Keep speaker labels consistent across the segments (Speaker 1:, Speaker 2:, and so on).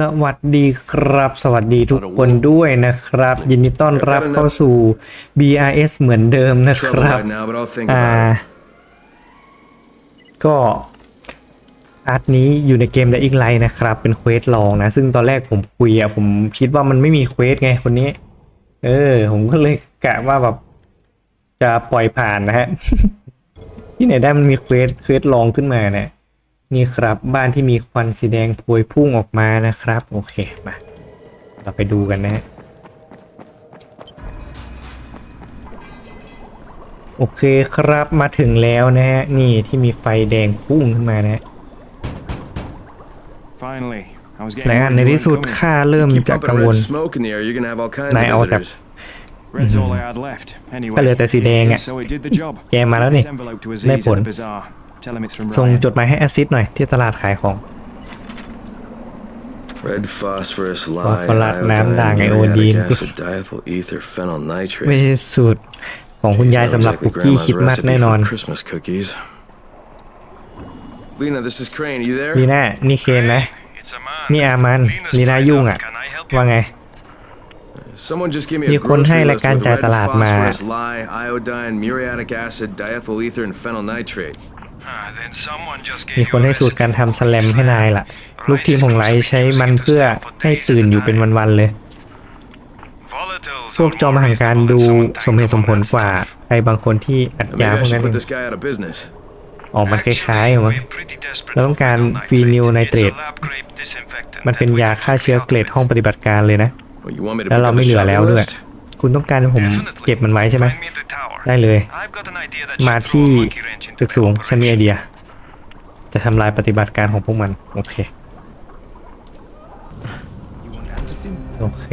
Speaker 1: สวัสดีครับ สวัสดีทุกคนด้วยนะครับ ยินดีต้อนรับเข้าสู่ BRS เหมือนเดิมนะค
Speaker 2: Trouble
Speaker 1: รับ
Speaker 2: right now, but I'll think
Speaker 1: อ่า
Speaker 2: about it.
Speaker 1: ก็อาร์ตนี้อยู่ในเกม The Ink Light นะครับ เป็นเควสลองนะ ซึ่งตอนแรกผมคุยอะผมคิดว่ามันไม่มีเควสไงคนนี้ เออ ผมก็เลยกะว่าแบบ จะปล่อยผ่านนะฮะ ที่ไหนได้มันมีเควสเควสลองขึ้นมาเนี่ย นี่ครับบ้านที่มีควันสีแดงพวยพุ่งออกมานะครับ โอเคมาเราไปดูกันนะฮะโอเคครับมาถึงแล้วนะฮะนี่ที่มีไฟแดงพุ่งขึ้นมานะฮะ
Speaker 3: Finally, I was
Speaker 1: และ
Speaker 3: getting
Speaker 1: อัน
Speaker 3: worried
Speaker 1: ใน
Speaker 3: you
Speaker 1: ที่
Speaker 3: weren't
Speaker 1: สุด
Speaker 3: coming.
Speaker 1: ข้าเริ่ม
Speaker 2: Keep
Speaker 1: จะ
Speaker 2: pumping
Speaker 1: กังวล
Speaker 2: red smoke in the air, you're gonna have all kinds
Speaker 1: นาย
Speaker 2: of
Speaker 1: เอาแต่
Speaker 2: visitors.
Speaker 3: Red's all I had left. Anyway,
Speaker 1: ก็เหลือแต่สีแดงอะ
Speaker 3: so it did the job.
Speaker 1: แกมาแล้วนี่
Speaker 3: This envelope to
Speaker 1: ได้
Speaker 3: Aziz
Speaker 1: ผ
Speaker 3: at
Speaker 1: ล
Speaker 3: the bazaar. Tell him it's from
Speaker 1: ส่ง
Speaker 3: Ryan.
Speaker 1: จดหมายให้แอสซิดหน่อยที่ตลาดขายของ
Speaker 2: Red phosphorus, lye,
Speaker 1: ฟอสฟอรัสน้ำด่างไอ
Speaker 2: iodine,
Speaker 1: โอดีน
Speaker 2: muriatic acid, diethyl ether, phenyl
Speaker 1: ไม่
Speaker 2: nitrate.
Speaker 1: ใช่สูตรของคุณยายสำหรับคุกกี้คริดมัดแน่นอน
Speaker 2: Christmas cookies. Lena, this is Crane. You there?
Speaker 1: ลีน่านี่เคนนะ
Speaker 4: It's a man.
Speaker 1: นี่อามันลีน่ายุ่งอะ
Speaker 4: Can I help you?
Speaker 1: ว่าไง
Speaker 2: Someone just gave me
Speaker 1: มี
Speaker 2: a
Speaker 1: คนให้
Speaker 2: grocery
Speaker 1: ราย
Speaker 2: list
Speaker 1: การ
Speaker 2: with
Speaker 1: จ่าย
Speaker 2: red
Speaker 1: ตลาดมา
Speaker 2: phosphorus, lye, iodine, muriatic acid, diethyl ether, and phenyl nitrate.
Speaker 1: มีคน
Speaker 4: you
Speaker 1: ให้
Speaker 4: a
Speaker 1: สูตร
Speaker 4: recipe
Speaker 1: การทำสแลมให้นายล่ะ ลูกทีมของไลท์ใช้มันเพื่อให้ตื่นอยู่เป็นวันๆเลย
Speaker 4: Volatiles
Speaker 1: พวกจอมหังการดูสมเหตุสมผลกว่าใครบางคนที่อัด
Speaker 2: Maybe
Speaker 1: ยา
Speaker 2: I
Speaker 1: พวก
Speaker 2: should
Speaker 1: นั้น
Speaker 2: put
Speaker 1: เอง
Speaker 2: this guy out of business.
Speaker 1: ออกมันคล้ายๆมั้งเราต้องการฟีนิลไนเตรตมันเป็นยาฆ่าเชื้อเกรดห้องปฏิบัติการเลยนะ
Speaker 2: Well, you want me to
Speaker 1: แล้ว
Speaker 2: pick
Speaker 1: เรา
Speaker 2: up
Speaker 1: ไม่
Speaker 2: the
Speaker 1: เหลือ
Speaker 2: shopping
Speaker 1: แล้วด้วย
Speaker 2: list?
Speaker 1: คุณต้องการให้ผมเก็บมันไว้ใช่ไหมได้เลย มาที่ตึกสูงฉันมีไอเดีย จะทำลายปฏิบัติการของพวกมัน โอเค โอเค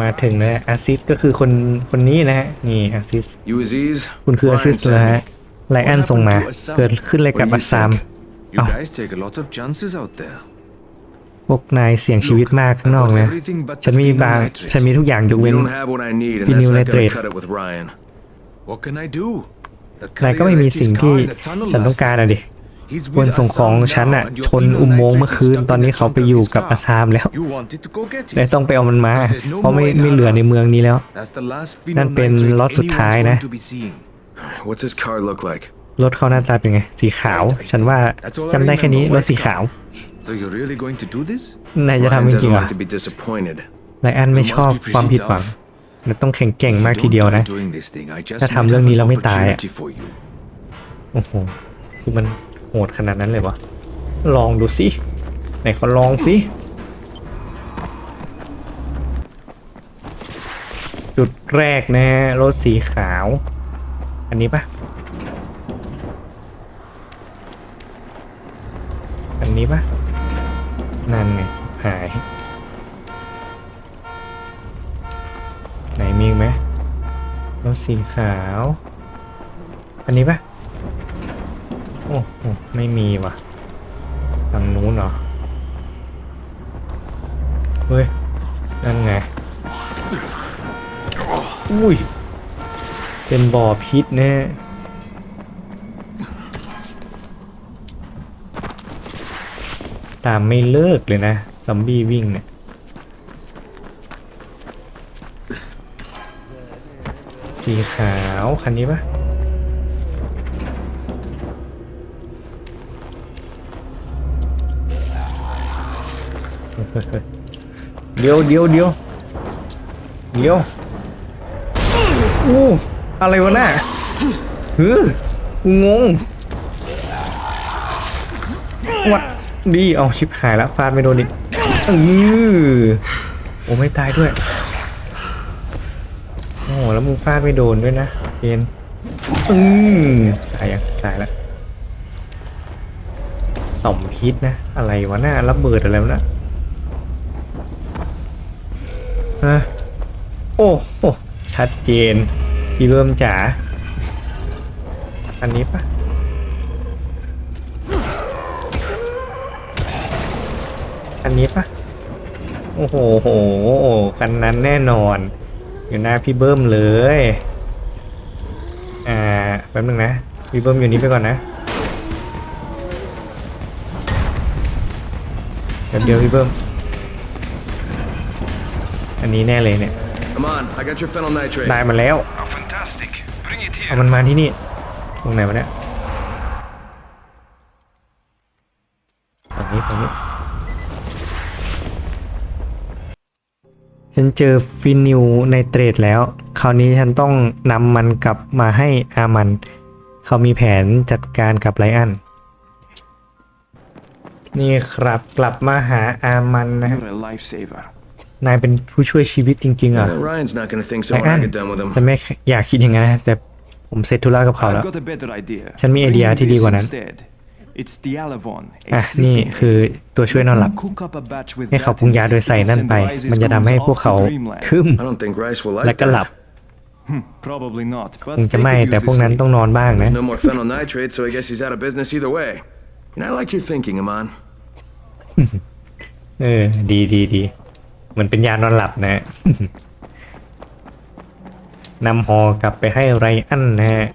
Speaker 1: มาถึงแล้วอาซิสก็คือคนคนนี้นะฮะ นี่อาซิสคุณคืออาซิสนะฮะไลอันส่งมา เกิดขึ้นเลยกับอัสซาม
Speaker 2: think?
Speaker 5: You
Speaker 1: Oh. พวกนายเสี่ยงชีวิตมากข้างนอกนะ
Speaker 5: everything but
Speaker 1: ฉัน
Speaker 5: the
Speaker 1: มีบาง
Speaker 5: phenyl nitrate.
Speaker 1: ฉันมีทุกอย่างยก
Speaker 2: You
Speaker 1: เว้น
Speaker 2: don't have what I need, and
Speaker 1: Phenyl
Speaker 2: that's not gonna
Speaker 1: nitrate.
Speaker 2: cut it with Ryan.
Speaker 5: What can I do? The
Speaker 1: นายก็ไม่มี
Speaker 5: carrier
Speaker 1: สิ่ง
Speaker 5: let his
Speaker 1: ที่
Speaker 5: car in the tunnel
Speaker 1: ฉันต้อง
Speaker 5: last
Speaker 1: การ
Speaker 5: night.
Speaker 1: อะดิ
Speaker 5: He's
Speaker 1: คน
Speaker 5: with
Speaker 1: ส่งของ
Speaker 5: Assam
Speaker 1: ฉัน
Speaker 5: now,
Speaker 1: อะ
Speaker 5: and your
Speaker 1: ชน
Speaker 5: phenyl
Speaker 1: อุโมงค์
Speaker 5: nitrate
Speaker 1: เมื่อ
Speaker 5: is
Speaker 1: คืน
Speaker 5: stuck
Speaker 1: ตอน
Speaker 5: in
Speaker 1: นี้
Speaker 5: the
Speaker 1: เขาไป
Speaker 5: trunk
Speaker 1: อยู่
Speaker 5: of his
Speaker 1: กับ
Speaker 5: car.
Speaker 1: อาซามแล้ว
Speaker 5: You wanted to go get
Speaker 1: เลย
Speaker 5: it.
Speaker 1: ต้องไปเอามันมา
Speaker 5: There's no
Speaker 1: เพราะไม่
Speaker 5: more in
Speaker 1: ไม่เหลือในเมืองนี้แล้ว
Speaker 5: That's the last
Speaker 1: นั่น
Speaker 5: phenyl
Speaker 1: เป็น
Speaker 5: nitrate
Speaker 1: ล็อตสุด
Speaker 5: anyone's
Speaker 1: ท้ายนะ
Speaker 5: going to be seeing.
Speaker 2: What's his car look like?
Speaker 1: รถเขาหน้าตาเป็นไง สีขาว ฉันว่าจำได้แค่นี้รถสีขาว
Speaker 5: So you're really going to do this?
Speaker 1: นายจะ
Speaker 2: Ryan
Speaker 1: ทำจริ
Speaker 2: doesn't
Speaker 1: งๆเหรอ
Speaker 2: like to be disappointed.
Speaker 1: ไลอันไม่ชอบความผิดหวังและต้องแข็งแกร่งมากทีเดียวนะ
Speaker 5: If you don't like doing this thing, I just
Speaker 1: ถ้าทำ
Speaker 5: might
Speaker 1: เรื่อง
Speaker 5: have
Speaker 1: นี้
Speaker 5: an
Speaker 1: เราไม่ตายอะ
Speaker 5: opportunity for you.
Speaker 1: โอ้โห คือมันโหดขนาดนั้นเลยวะ ลองดูสิ ไหนเขาลองสิ จุดแรกนะฮะรถสีขาว อันนี้ปะอันนี้ปะ นั่นไง หาย ไหนมีไหมรถสีขาว อันนี้ปะโอ้โหไม่มีว่ะฝั่งนู้นเหรอ เฮ้ย นั่นไง อุ้ย เป็นบ่อพิษแน่ ตามไม่เลิกเลยนะซอมบี้วิ่งเนี่ยสีขาวคันนี้ปะเดี๋ยวเดี๋ยวเดี๋ยวเดี๋ยวอู้อะไรวะน่ะเฮ้ยงงวัด ดีเอาชิบหายแล้วฟาดไม่โดนอีกอือโอ้ไม่ตายด้วย โอ้แล้วมึงฟาดไม่โดนด้วยนะเกนอือตายยังตายแล้วต่อมพิษนะ อะไรวะหน่าระเบิดอะไรวะนะฮะโอ้โหชัดเจนพี่เบิ่มจ๋าอันนี้ปะ อันนี้ปะโอ้โหโหคันนั้นแน่นอน อยู่หน้าพี่เบิ้มเลย อ่าแป๊บนึงนะ พี่เบิ้มอยู่นี้ไปก่อนนะโเดี๋ยวเดี๋ยวพี่เบิ้ม อันนี้แน่เลยเนี่ย
Speaker 2: Come on, I got your phenyl nitrate.
Speaker 1: ได้มาแล้ว
Speaker 4: Oh, fantastic. Bring it
Speaker 1: เอา
Speaker 4: here.
Speaker 1: มันมาที่นี่ ตรงไหนวะเนี่ยฝั่งนี้ฝั่งนี้ ฉันเจอฟินิวในเตรดแล้ว คราวนี้ฉันต้องนำมันกลับมาให้อามัน เขามีแผนจัดการกับไลอัน นี่ครับกลับมาหาอามันนะฮะ
Speaker 3: You're a lifesaver.
Speaker 1: นายเป็นผู้ช่วยชีวิตจริงๆเหรอะ
Speaker 2: Uh, Ryan's not gonna think so
Speaker 1: ไล
Speaker 2: when
Speaker 1: อั
Speaker 2: I
Speaker 1: น
Speaker 2: get done with him.
Speaker 1: ฉันไม่อยากคิดอย่างนั้นนะแต่ผมเสร็จธุระกับเขาแล้ว
Speaker 3: I've got a better idea.
Speaker 1: ฉันมีไอเดียที่ดีกว่านั้น
Speaker 3: Instead, it's the Alavon.
Speaker 1: อะนี่คือตัวช่วยนอนหลับ
Speaker 3: Cook up a batch with
Speaker 1: ให้เขาปรุงยาโดยใส่นั่นไป มันจะทำให้พวกเขาคึม
Speaker 2: I don't think Rice will
Speaker 1: และ
Speaker 2: like
Speaker 1: ก็หลับ
Speaker 2: that.
Speaker 3: Probably not.
Speaker 1: คง
Speaker 3: But
Speaker 1: จะ
Speaker 3: they
Speaker 1: ไม่
Speaker 3: could
Speaker 1: แต่
Speaker 3: use
Speaker 1: พวก
Speaker 3: the
Speaker 1: นั้น
Speaker 3: sleep.
Speaker 1: ต้องนอนบ้างนะ
Speaker 2: No more phenyl nitrate, so I guess he's out of business either way. And I like your thinking, Aman.
Speaker 1: เออ ดีดีดีเหมือนเป็นยานอนหลับนะ นำฮอกลับไปให้ไรอันนะฮะ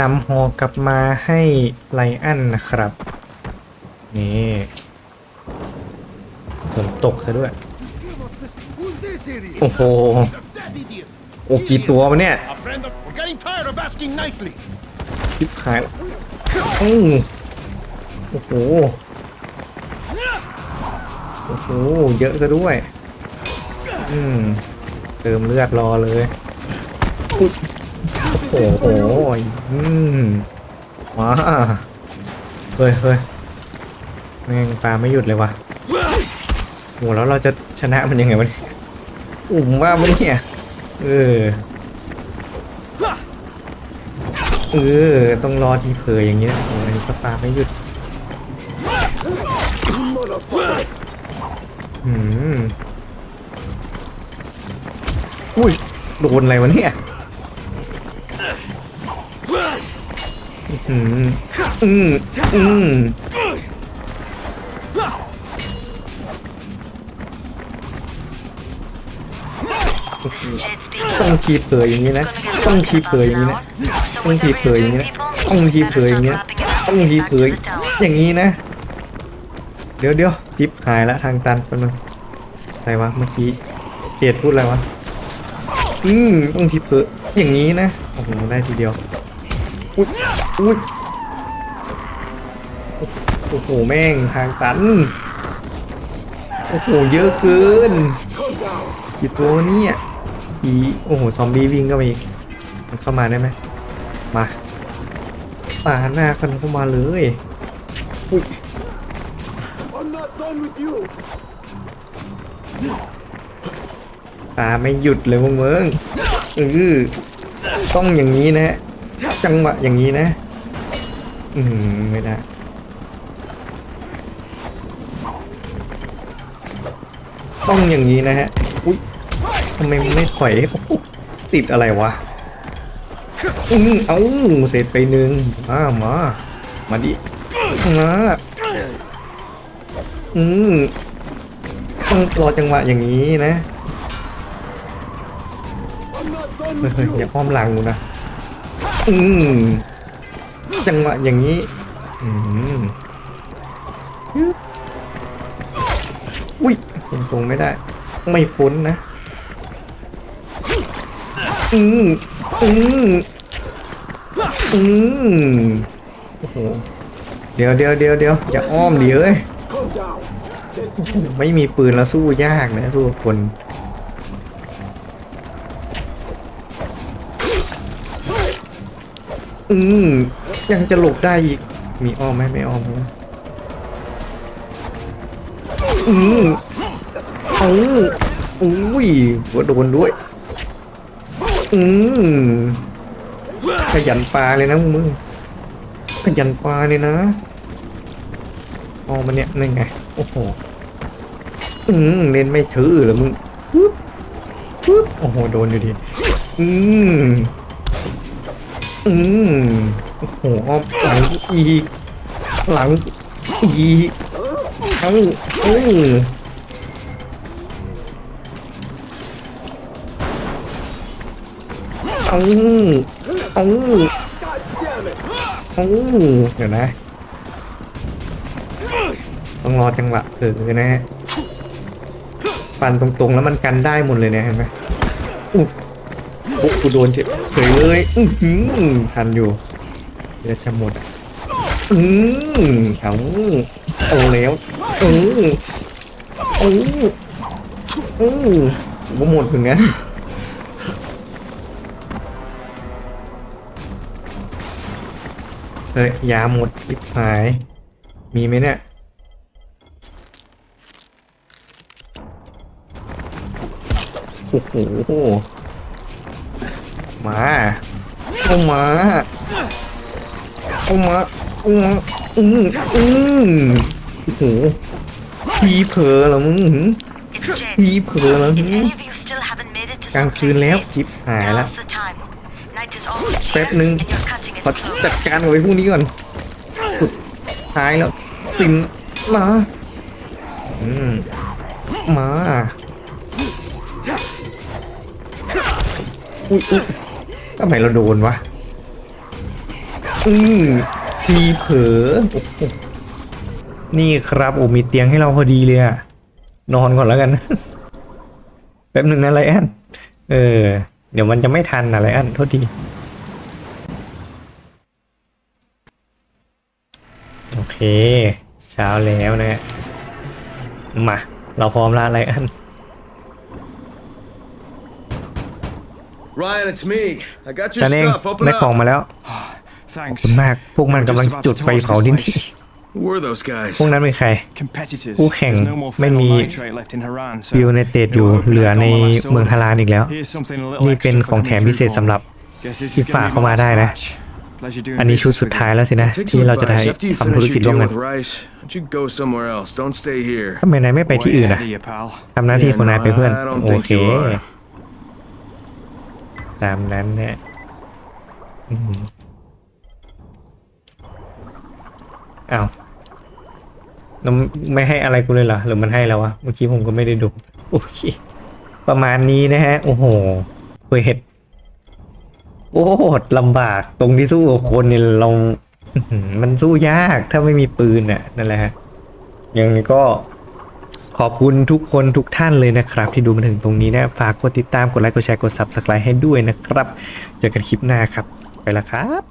Speaker 1: นำฮอกลับมาให้ไรอันนะครับ นี่ฝนตกซะด้วย โอ้โห โอ้กี่ตัววะเนี่ยยิบหายอือโอ้โห โอ้โห เยอะซะด้วย อืม เติมเลือดรอเลย โอ้โหอืมมาเฮ้ยเฮ้ยแม่งปลาไม่หยุดเลยวะโหแล้วเราจะชนะมันยังไงวะเนี่ยอุ่มว่ามันเนี่ยเออเออต้องรอทีเผยอย่างนี้นะโอ้ยก็ปลาไม่หยุดอืมอุ้ยโดนอะไรวะเนี่ย อืมอืมอืมต้องทีเผยอย่างนี้นะ ต้องทีเผยอย่างนี้นะ ต้องทีเผยอย่างนี้นะ ต้องทีเผยอย่างนี้นะ ต้องทีเผยอย่างนี้นะ เดี๋ยวเดี๋ยวทิปหายละทางตันเป็นงอะไรวะเมื่อกี้เกดพูดอะไรวะ อืมต้องทีเผยอย่างนี้นะ โอ้โหได้ทีเดียว อุ้ยโอ้โหแม่งทางตัน โอ้โหเยอะเกินกี่ตัวเนี่ยอีโอ้โหซอมบี้วิ่งเข้ามาอีกมันเข้ามาได้ไหมมาป่าหน้าคันเข้ามาเลยอุ้ยตาไม่หยุดเลยพวกมึงเออต้องอย่างนี้นะ จังหวะอย่างนี้นะ อืมไม่ได้ ต้องอย่างนี้นะฮะ อุ้ยทำไมไม่ถอยอติดอะไรวะ อืมเอ้าเสร็จไปหนึ่งมามา มาดิมาอืมต้องรอจังหวะอย่างนี้นะเฮ้ยเฮ้ย
Speaker 6: you.
Speaker 1: อย่าอ้อมหลังกูนะ อืม จังหวะอย่างนี้อืมอุ้ยตรงตรงไม่ได้ ไม่พ้นนะ อืมอืมอืมโอ้โห เดี๋ยวเดี๋ยวเดี๋ยวเดี๋ยวอย่าอ้อมดิเอ้ยไม่มีปืนแล้วสู้ยากนะสู้กับคนอืม ยังจะหลบได้อีก มีอ้อมไหมไม่อ้อมนะอืมเอาอุ้ยหัวโดนด้วย อืมขยันปลาเลยนะมึงขยันปลาเลยนะอ้อมมันเนี่ยนั่นไง โอ้โห อืมเล่นไม่ถือเหรอมึงปึ๊บปึ๊บโอ้โห โดนอยู่ดี อืม อืม โอ้โหอ้อมหลังอีกหลังอีกเอ้าเอ้ยเอาเอาเอาเอาเดี๋ยวนะต้องรอจังหวะเออนะฮะฟันตรงๆแล้วมันกันได้หมดเลยเนี่ยเห็นไหมอู้กูโดนเฉยเฉยเลยอื้อหือทันอยู่ เดี๋ยวจะหมดอะอืมเอาเอาแล้วอืมอืมอืมก็หมดถึงงั้นเฮ้ยยาหมดทิบหาย มีไหมเนี่ยโอ้โหมาเอามา เอามาอามาอืมอืมโอ้โหพีเผลอเหรอมึงพีเผลอเหรอ
Speaker 7: If
Speaker 1: หึ
Speaker 7: any of you still haven't made it to
Speaker 1: กลางคืนแล้ว
Speaker 7: someplace
Speaker 1: ชิป
Speaker 7: safe,
Speaker 1: หายละแป๊บนึงขอจัดการกับไอ้พวกนี้ก่อนสุดท้ายแล้วสินมาอืมมาอุ้ยอุ้ยทำไมเราโดนวะ อืมทีเผลอโอ้โหนี่ครับโอ้มีเตียงให้เราพอดีเลยอะนอนก่อนแล้วกัน แป๊บหนึ่งนะไรอันเออ เดี๋ยวมันจะไม่ทันนะไรอันโทษทีโอเค เช้าแล้วนะฮะมาเราพร้อมแล้วไรอัน
Speaker 2: Ryan, it's me. I got your
Speaker 1: ฉันเอง
Speaker 2: stuff. Open
Speaker 1: ได้ของ
Speaker 2: up.
Speaker 1: มาแล้ว ขอบ
Speaker 3: Thanks.
Speaker 1: คุณมากพวกมันกำลังจุดไฟเผาที่นี่
Speaker 2: Who were those guys?
Speaker 1: พวกนั้นเป็นใคร
Speaker 3: Competitors.
Speaker 1: คู่แข่ง
Speaker 3: There's no more
Speaker 1: ไม่
Speaker 3: phenol
Speaker 1: มี
Speaker 3: nitrate left in Haran, so
Speaker 1: ยูในเตดอยู่
Speaker 3: they were
Speaker 1: เหลือ
Speaker 3: opening
Speaker 1: ใน
Speaker 3: up on my last
Speaker 1: เมือง
Speaker 3: order.
Speaker 1: ฮารานอีกแล้ว
Speaker 3: Here's something a little
Speaker 1: นี่เป็น
Speaker 3: extra for
Speaker 1: ของแถม
Speaker 3: coming
Speaker 1: พิเศษ
Speaker 3: through
Speaker 1: สำหรับ
Speaker 3: for. Guess this is
Speaker 1: ที่
Speaker 3: gonna
Speaker 1: ฝาก
Speaker 3: be
Speaker 1: เข้า
Speaker 3: my
Speaker 1: มา
Speaker 3: last
Speaker 1: ได้นะ
Speaker 3: batch. Pleasure doing
Speaker 1: อันนี้ชุด
Speaker 3: business
Speaker 1: สุด
Speaker 3: with
Speaker 1: ท้าย
Speaker 3: you.
Speaker 1: แล้วสินะ
Speaker 2: Take
Speaker 1: ที่
Speaker 2: some
Speaker 1: เราจะได้
Speaker 2: advice. After you
Speaker 1: ทำธุร
Speaker 2: finish
Speaker 1: กิจ
Speaker 2: your
Speaker 1: ร่วม
Speaker 2: deal
Speaker 1: กัน
Speaker 2: with Rice, why don't you go somewhere else? Don't stay here.
Speaker 1: ทำไมนายไม่ไปที่
Speaker 3: Way
Speaker 1: อื่น
Speaker 3: ahead
Speaker 1: อะ
Speaker 3: of you, pal.
Speaker 1: ทำหน้าที่
Speaker 2: Yeah,
Speaker 1: ของนายไป
Speaker 2: no,
Speaker 1: เพื่อน
Speaker 2: I don't
Speaker 1: โอ
Speaker 2: think
Speaker 1: เค
Speaker 2: you are.
Speaker 1: ตามนั้นเนี่ย อ้าวแล้วไม่ให้อะไรกูเลยเหรอหรือมันให้แล้ววะเมื่อกี้ผมก็ไม่ได้ดูโอเคประมาณนี้นะฮะ โอ้โหเควสโอ้โหลำบากตรงที่สู้กับคนเนี่ยเราอื้อหือมันสู้ยากถ้าไม่มีปืนน่ะนั่นแหละฮะยังไงก็ขอบคุณทุกคนทุกท่านเลยนะครับ ที่ดูมาถึงตรงนี้นะ ฝากกดติดตามกดไลค์กดแชร์กด Subscribe ให้ด้วยนะครับ เจอกันคลิปหน้าครับ ไปล้วครับ